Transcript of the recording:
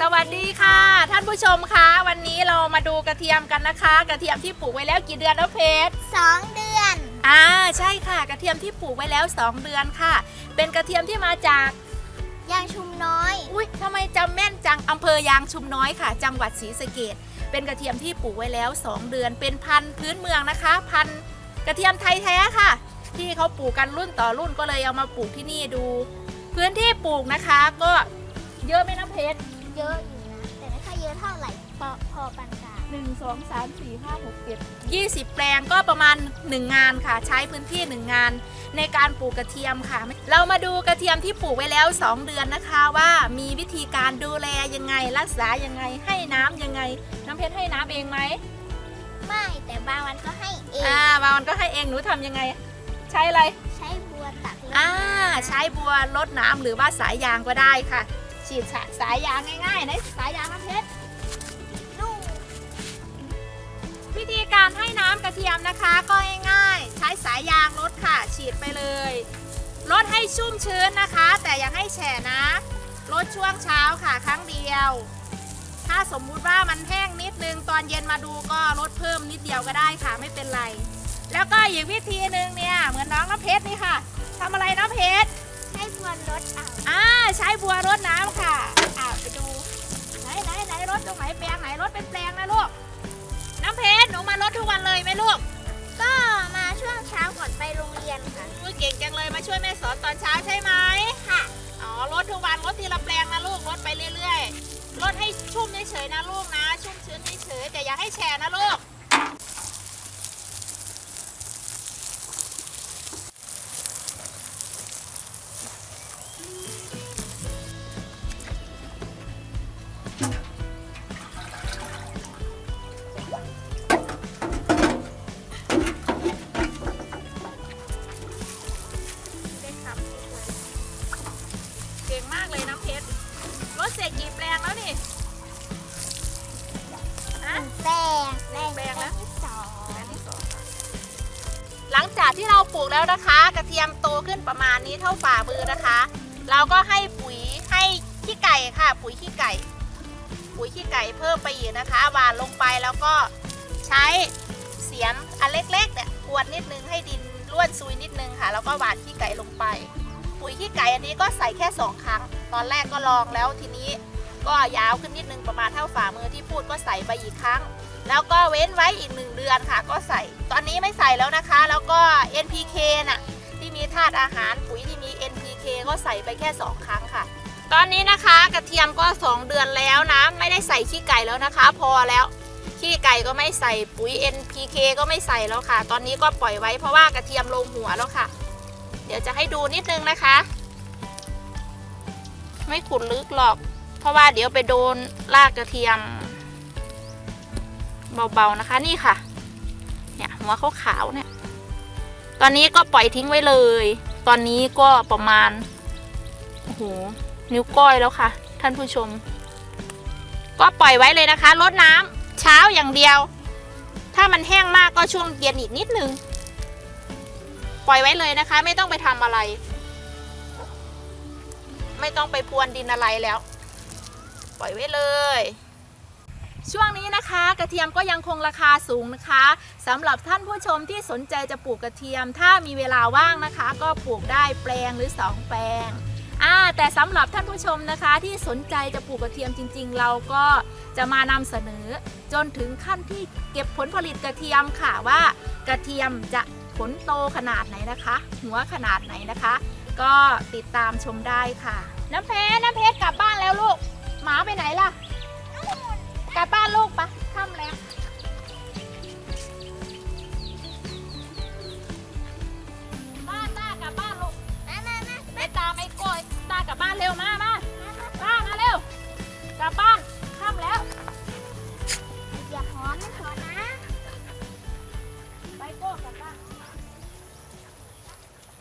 สวัสดีค่ะ ท่านผู้ชมคะวันนี้เรามาดูกระเทียมกันนะคะ กระเทียมที่ปลูกไว้แล้วกี่เดือนแล้วเพชรสองเดือน อ่าใช่ค่ะ กระเทียมที่ปลูกไว้แล้ว 2 เดือนค่ะ เป็นกระเทียมที่มาจากยางชุมน้อยอุ้ยทำไมจำแม่นจังอำเภอยางชุมน้อยค่ะ จังหวัดศรีสะเกดเป็นกระเทียมที่ปลูกไว้แล้ว 2 เดือน เป็นพันธุ์พื้นเมืองนะคะ พันธุ์กระเทียมไทยแท้ค่ะ ที่เขาปลูกกันรุ่นต่อรุ่นก็เลยเอามาปลูกที่นี่ดู พื้นที่ปลูกนะคะก็เยอะไหมน้ำเพชร เยอะอยู่นะ แต่ไม่ค่อยเยอะเท่าไหร่พอพอปานกลางหนึ่งสองสามสี่ห้าหกเจ็ดยี่สิบแปลงก็ประมาณ 1 งานค่ะ ใช้พื้นที่ 1 งาน ในการปลูกกระเทียมค่ะ เรามาดูกระเทียมที่ปลูกไว้แล้ว 2 เดือนนะคะ ว่ามีวิธีการดูแลยังไงรักษายังไงให้น้ำยังไง น้ำเพชรให้น้ำเองไหมไม่แต่บางวันก็ให้เองอ่าบางวันก็ให้เองหนูทำยังไง ใช้อะไร ใช้บัวตักลงอ่าใช้บัวลดน้ำหรือว่าสายยางก็ได้ค่ะ ฉีดสาสายยางง่ายๆนะสายยางน้ำเพชรนุ่มวิธีการให้น้ำกระเทียมนะคะก็ง่ายๆ ใช้สายยางลดค่ะ ฉีดไปเลยลดให้ชุ่มชื้นนะคะ แต่อย่าให้แฉะนะลดช่วงเช้าค่ะ ครั้งเดียว ถ้าสมมุติว่ามันแห้งนิดนึงตอนเย็นมาดูก็ลดเพิ่มนิดเดียวก็ได้ค่ะไม่เป็นไร แล้วก็อีกวิธีหนึ่งเนี่ยเหมือนน้องน้ำเพชรนี่ค่ะทำอะไรน้ำเพชรใช้บัวรดเอาอ่า ใช้บัวรดน้ำค่ะอ่าไปดูไหนไหนไหนรถตรงไหนแปลงไหนรถเป็นแปลงนะลูก น้ำเพชรหนูมารถทุกวันเลยไหมลูกก็มาช่วงเช้าก่อนไปโรงเรียนค่ะอุ้ยเก่งจังเลยมาช่วยแม่สอนตอนเช้าใช่ไหมค่ะ อ๋อรถทุกวันรถทีละแปลงนะลูกรถไปเรื่อยๆรถให้ชุ่มเฉยๆนะลูกนะ ชุ่มชื้นเฉยๆแต่อย่าให้แฉะนะลูก แปลงนะสองแปลงที่สองหลังจากที่เราปลูกแล้วนะคะ กระเทียมโตขึ้นประมาณนี้เท่าฝ่ามือนะคะ เราก็ให้ปุ๋ยให้ขี้ไก่ค่ะ ปุ๋ยขี้ไก่ ปุ๋ยขี้ไก่เพิ่มไปอีกนะคะหวานลงไปแล้วก็ใช้เสียมอันเล็กๆเนี่ยกวนนิดนึงให้ดินร่วนซุยนิดนึงค่ะ แล้วก็หวานขี้ไก่ลงไป ปุ๋ยขี้ไก่อันนี้ก็ใส่แค่สองครั้ง ตอนแรกก็ลองแล้วทีนี้ก็ยาวขึ้นนิดนึงประมาณเท่าฝ่ามือที่พูดก็ใส่ไปอีกครั้ง แล้วก็เว้นไว้อีกหนึ่งเดือนค่ะ ก็ใส่ ตอนนี้ไม่ใส่แล้วนะคะ แล้วก็ NPK น่ะที่มีธาตุอาหารปุ๋ยที่มี NPK ก็ใส่ไปแค่ 2 ครั้งค่ะ ตอนนี้นะคะกระเทียมก็ 2 เดือนแล้วนะ ไม่ได้ใส่ขี้ไก่แล้วนะคะ พอแล้วขี้ไก่ก็ไม่ใส่ปุ๋ย NPK ก็ไม่ใส่แล้วค่ะ ตอนนี้ก็ปล่อยไว้เพราะว่ากระเทียมลงหัวแล้วค่ะ เดี๋ยวจะให้ดูนิดนึงนะคะ ไม่ขุดลึกหรอก เพราะว่าเดี๋ยวไปโดนรากกระเทียม เบาๆนะคะนี่ค่ะ เนี่ยหัวขาวๆเนี่ย ตอนนี้ก็ปล่อยทิ้งไว้เลย ตอนนี้ก็ประมาณโอ้โหนิ้วก้อยแล้วค่ะ ท่านผู้ชม ก็ปล่อยไว้เลยนะคะลดน้ำเช้าอย่างเดียว ถ้ามันแห้งมากก็ช่วงเย็นอีกนิดนึง ปล่อยไว้เลยนะคะ ไม่ต้องไปทำอะไร ไม่ต้องไปพรวนดินอะไรแล้ว ปล่อยไว้เลย ช่วงนี้นะคะ กระเทียมก็ยังคงราคาสูงนะคะสำหรับท่านผู้ชมที่สนใจจะปลูกกระเทียม ถ้ามีเวลาว่างนะคะ ก็ปลูกได้แปลงหรือ 2 แปลงอ่าแต่สำหรับท่านผู้ชมนะคะ ที่สนใจจะปลูกกระเทียมจริง ๆ เราก็จะมานำเสนอ จนถึงขั้นที่เก็บผลผลิตกระเทียมค่ะว่ากระเทียมจะผลโตขนาดไหนนะคะ หัวขนาดไหนนะคะ ก็ติดตามชมได้ค่ะ น้ำเพชรน้ำเพชรกลับบ้านแล้วลูกหมาไปไหนล่ะ